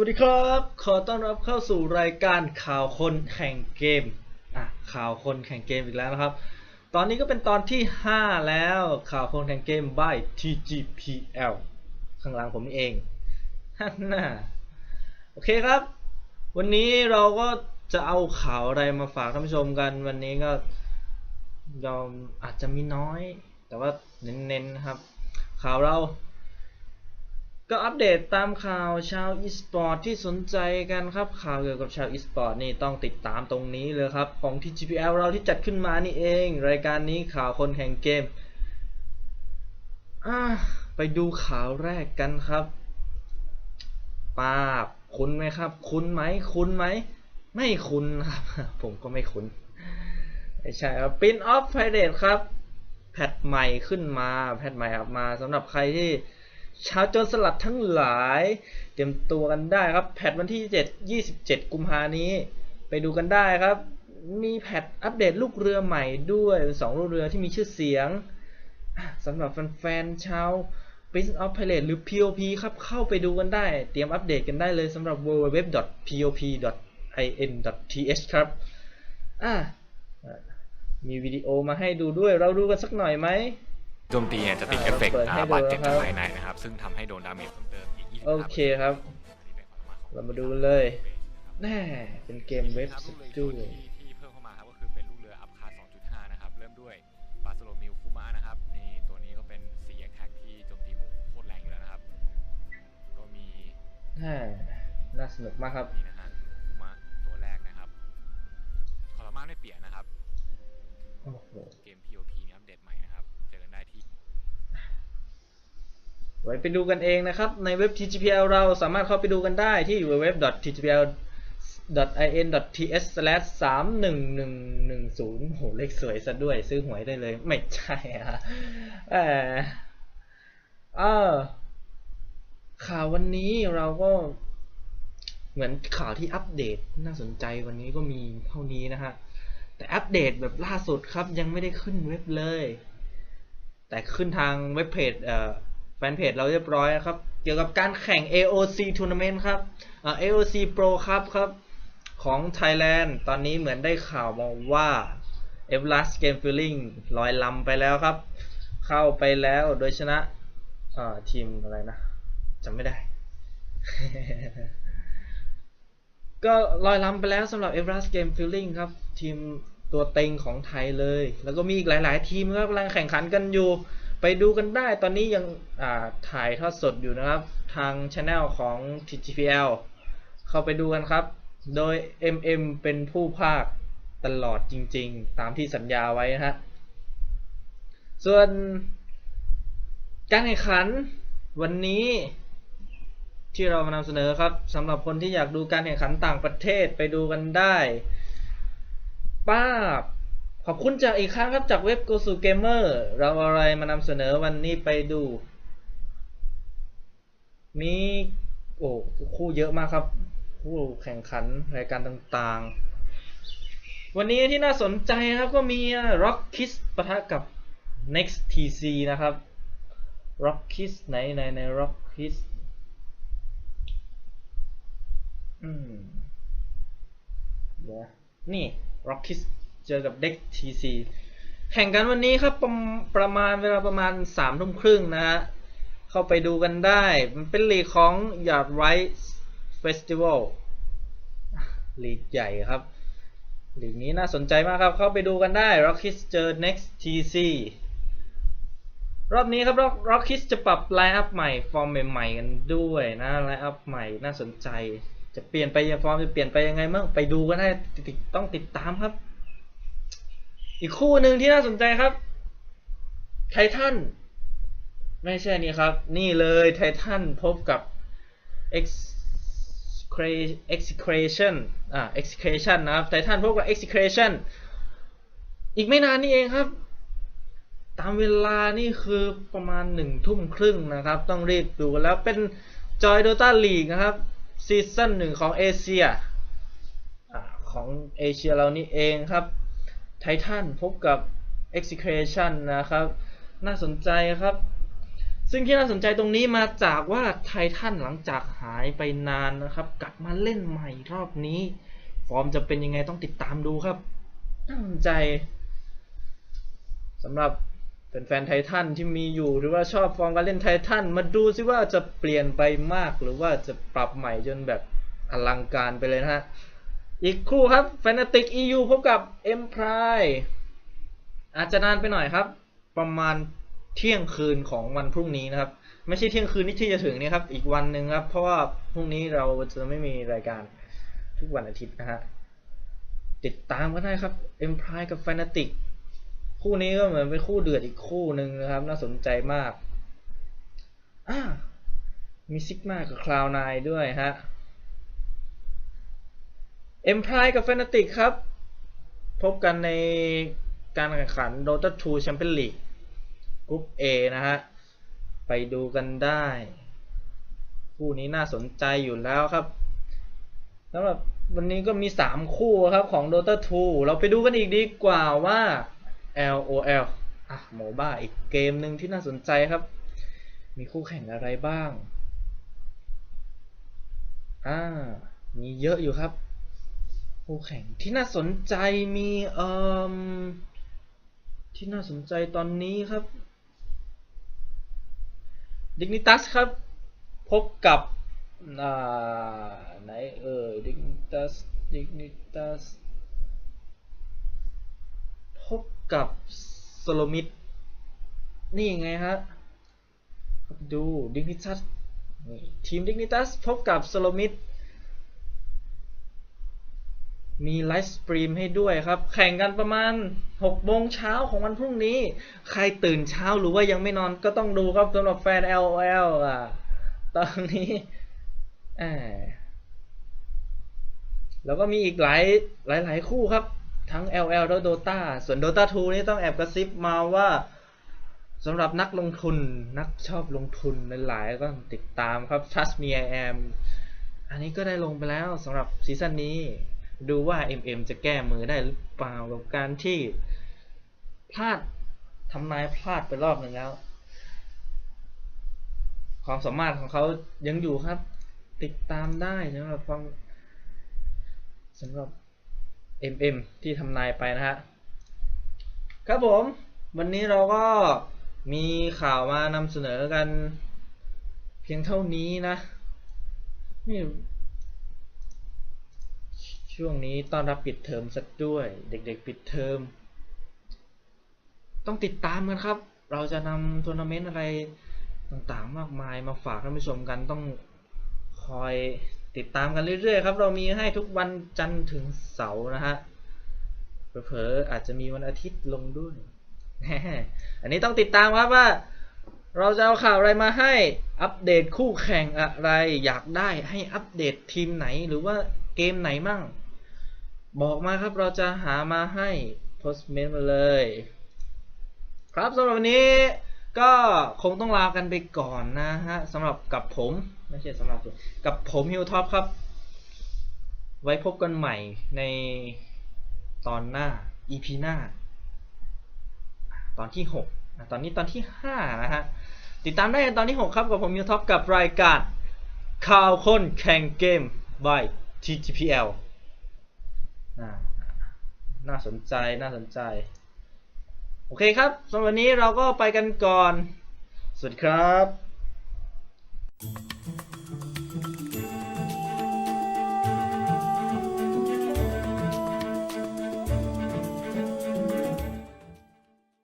วัสดีครับ ขอต้อนรับเข้าสู่รายการข่าวคนแข่งเกมอะข่าวคนแข่งเกมอีกแล้วนะครับ ตอนนี้ก็เป็นตอนที่ 5 แล้วข่าวคนแข่งเกม by TGPL ข้างหลังผมนี่เองฮันน่าโอเคครับ วันนี้เราก็จะเอาข่าวอะไรมาฝากท่านผู้ชมกัน วันนี้ก็ยอมอาจจะมีน้อย แต่ว่าเน้นๆนะครับ ข่าวเรา ก็อัปเดตตามข่าวชาวอีสปอร์ตที่สนใจกันครับข่าวเกี่ยวกับชาวอีสปอร์ตนี่ต้องติดตามตรงนี้เลยครับ ของ TGPL เราที่จัดขึ้นมานี่เอง รายการนี้ข่าวคนแข่งเกมไปดูข่าวแรกกันครับป้าบคุ้นไหมครับ คุ้นไหมคุ้นไหม ไม่คุ้นครับ ผมก็ไม่คุ้นไม่ใช่ครับ Pin of Pirate ครับ แพทใหม่ขึ้นมา แพทใหม่ออกมาสำหรับใครที่ ชาวโจรสลัดทั้งหลาย เตรียมตัวกันได้ครับ แพทวันที่ 7 27 กุมภานี้ ไปดูกันได้ครับ มีแพทอัปเดตลูกเรือใหม่ด้วยเป็นสองลูกเรือที่มีชื่อเสียงสำหรับแฟนๆชาว Prince of Pirate หรือ POP ครับ เข้าไปดูกันได้ เตรียมอัปเดตกันได้เลยสำหรับ www.pop.in.th ครับอะมีวิดีโอมาให้ดูด้วยเราดูกันสักหน่อยไหม โจมตีเนี่ยจะติดอ่าเอฟเฟกต์เปิดให้อ่าบาดเจ็บดูจากนะครับภายในนะครับ ซึ่งทำให้โดนดาเมจเพิ่มเติมอีก25โอเคครับ เรามาดูกันเลยแน่เป็นเกมเว็บครับสลูกเรือตูที่ที่เพิ่มเข้ามาครับก็คือเป็นลูกเรืออัพคา2.5 นะครับ เริ่มด้วยบาสโลมิลคุมะนะครับ นี่ตัวนี้ก็เป็น4 attack ที่โจมตีหมู่โคตรแรงอยู่แล้วนะครับ ก็มีแน่น่าสนุกมากครับนี่นะฮะคุมะตัวแรกนะครับคอร์มาไม่เปลี่ยนนะครับ โอ้โห เกม POP มีอัปเดตใหม่นะครับ เจอกันได้ที่ ไว้ไปดูกันเองนะครับ ในเว็บ TGPL เราสามารถเข้าไปดูกันได้ที่ www.tgpl.in.ts/31110 โหเลขสวยซะด้วยซื้อหวยได้เลย ไม่ใช่ฮะแหมเออข่าววันนี้เราก็เหมือนข่าวที่อัปเดตน่าสนใจวันนี้ก็มีเท่านี้นะฮะ แต่อัปเดตแบบล่าสุดครับยังไม่ได้ขึ้นเว็บเลย แต่ขึ้นทางเว็บเพจเอ่อ แฟนเพจเราเรียบร้อยนะครับ เกี่ยวกับการแข่ง AOC Tournament ครับ AOC Pro ครับครับ ของ Thailand ตอนนี้เหมือนได้ข่าวมาว่า e v e r a s t Game Feeling ลอยลำไปแล้วครับ เข้าไปแล้วโดยชนะทีมอะไรนะจำไม่ได้ ก็ลอยลำไปแล้วสำหรับ e v e r a s t Game Feeling ครับ ทีมตัวเต็งของไทยเลย แล้วก็มีอีกหลาย ๆ ทีมครับกำลังแข่งขันกันอยู่ ไปดูกันได้ตอนนี้ยังถ่ายทอดสดอยู่นะครับ ทางช anel ของ TGPL เข้าไปดูกันครับ โดย MM เป็นผู้ภาคตลอดจริงๆ ตามที่สัญญาไว้นะฮะ ส่วนการแข่งขันวันนี้ที่เรามานำเสนอครับสำหรับคนที่อยากดูการแข่งขันต่างประเทศไปดูกันได้ ป้าบ ขอบคุณจากอีกครั้งครับจากเว็บ Go s u Gamer เราเอาอะไรมานำเสนอวันนี้ไปดู มีโอ้คู่เยอะมากครับ คู่แข่งขันรายการต่างๆ วันนี้ที่น่าสนใจครับก็มี Rock Kiss ปะทะกับ Next TC นะครับ Rock Kiss ไหนไหนใน Rock Kiss อืมเดี๋ยวนี่ Rock Kiss เจอกับ Dex TC แข่งกันวันนี้ครับประมประมาณเวลาประมาณสามทุ่มครึ่งนะฮะ เข้าไปดูกันได้ มันเป็นลีกของ Yard Right Festival ลีกใหญ่ครับ ลีกนี้น่าสนใจมากครับ เข้าไปดูกันได้ Rockies เจอ Next TC รอบนี้ครับ Rock Rockies จะปรับไลน์อัพใหม่ ฟอร์มใหม่ๆกันด้วยนะไลน์อัพใหม่น่าสนใจ จะเปลี่ยนไปยังฟอร์มจะเปลี่ยนไปยังไงบ้างไปดูกันได้ติดต้องติดตามครับ อีกคู่หนึ่งที่น่าสนใจครับ ไททันไม่ใช่นี่ครับ นี่เลยไททันพบกับ execration อ่า execration นะครับไททันพบกับ execration อีกไม่นานนี่เองครับ ตามเวลานี่คือประมาณหนึ่งทุ่มครึ่งนะครับ ต้องรีบดูแล้วเป็น Joy Dota League นะครับ ซีซั่นหนึ่งของเอเชียของเอเชียเรานี่เองครับ ไททันพบกับ Execration นะครับ น่าสนใจครับ ซึ่งที่น่าสนใจตรงนี้มาจากว่าไททันหลังจากหายไปนานนะครับ กลับมาเล่นใหม่รอบนี้ ฟอร์มจะเป็นยังไงต้องติดตามดูครับน่าสนใจสำหรับแฟนๆไททันที่มีอยู่หรือว่าชอบฟอร์มการเล่นไททันมาดูซิว่าจะเปลี่ยนไปมากหรือว่าจะปรับใหม่จนแบบอลังการไปเลยนะฮะ อีกคู่ครับ Fnatic EU พบกับ e m p r i อาจจะนานไปหน่อยครับ ประมาณเที่ยงคืนของวันพรุ่งนี้นะครับ ไม่ใช่เที่ยงคืนที่จะถึงนี้ครับ อีกวันหนึ่งครับ เพราะว่าพรุ่งนี้เราจะไม่มีรายการทุกวันอาทิตย์นะฮะ ติดตามก็ได้ครับ e m p r i กับ Fnatic คู่นี้ก็เหมือนเป็นคู่เดือดอีกคู่หนึ่งนะครับ น่าสนใจมาก อ่ามีซิกมากับคลาวนายด้วยฮะ e m p r i กับ Fnatic ครับ พบกันในการแข่งขัน Dota 2 Champions League กรุ๊ป A นะฮะ ไปดูกันได้ คู่นี้น่าสนใจอยู่แล้วครับสำหรับวันนี้ก็มี 3 คู่ครับของ Dota 2 เราไปดูกันอีกดีกว่าว่า LOL อะโมบ้าอีกเกมหนึ่งที่น่าสนใจครับ มีคู่แข่งอะไรบ้าง อ่า มีเยอะอยู่ครับ คู่แข่งที่น่าสนใจมีเอ่อที่น่าสนใจตอนนี้ครับดิกนิตัสครับ พบกับอ่าไหนเอ่ยดิกนิตัสดิกนิตัสพบกับโซโลมิดนี่ไงฮะดูดิกนิตัสทีมดิกนิตัสพบกับโซโลมิด มีไลฟ์สตรีมให้ด้วยครับ แข่งกันประมาณ6โมงเช้าของวันพรุ่งนี้ ใครตื่นเช้าหรือว่ายังไม่นอนก็ต้องดูครับสำหรับแฟน LOL อะ ตอนนี้แแล้วก็มีอีกหลายหลายหลายคู่ครับ ทั้ง LL และ Dota ส่วน Dota 2 นี่ต้องแอบกระซิบมาว่าสำหรับนักลงทุนนักชอบลงทุนหลายๆก็ติดตามครับ Trust Me I Am อันนี้ก็ได้ลงไปแล้วสำหรับซีซั่นนี้ ดูว่า MM จะแก้มือได้หรือเปล่ากับการที่พลาดทำนายพลาดไปรอบหนึ่งแล้ว ความสามารถของเขายังอยู่ครับ ติดตามได้สำหรับความสำหรับ MM ที่ทำนายไปนะฮะครับผม วันนี้เราก็มีข่าวมานำเสนอกัน เพียงเท่านี้นะนี่ ช่วงนี้ต้อนรับปิดเทอมสักด้วย เด็กๆ ปิดเทอม ต้องติดตามกันครับ เราจะนำทัวร์นาเมนต์อะไรต่างๆ มากมายมาฝากท่านผู้ชมกันต้องคอยติดตามกันเรื่อยๆครับ เรามีให้ทุกวันจันทร์ถึงเสาร์นะฮะเผลอๆอาจจะมีวันอาทิตย์ลงด้วย อันนี้ต้องติดตามครับว่า เราจะเอาข่าวอะไรมาให้อัปเดตคู่แข่งอะไร อยากได้ให้อัปเดตทีมไหนหรือว่าเกมไหนมั่ง บอกมาครับเราจะหามาให้โพสเมนต์มาเลย ครับสำหรับวันนี้ก็คงต้องลากันไปก่อนนะฮะสำหรับกับผมไม่ใช่สำหรับกับผมฮิวท็อปครับ ไว้พบกันใหม่ในตอนหน้า EP หน้า ตอนที่ 6 ตอนนี้ตอนที่ 5 นะฮะ ติดตามได้ในตอนที่ 6 ครับ กับผมยูท็อปกับรายการข่าวคนแข่งเกม by TGPL น่าสนใจน่าสนใจ โอเคครับสำหรับวันนี้เราก็ไปกันก่อน สวัสดีครับ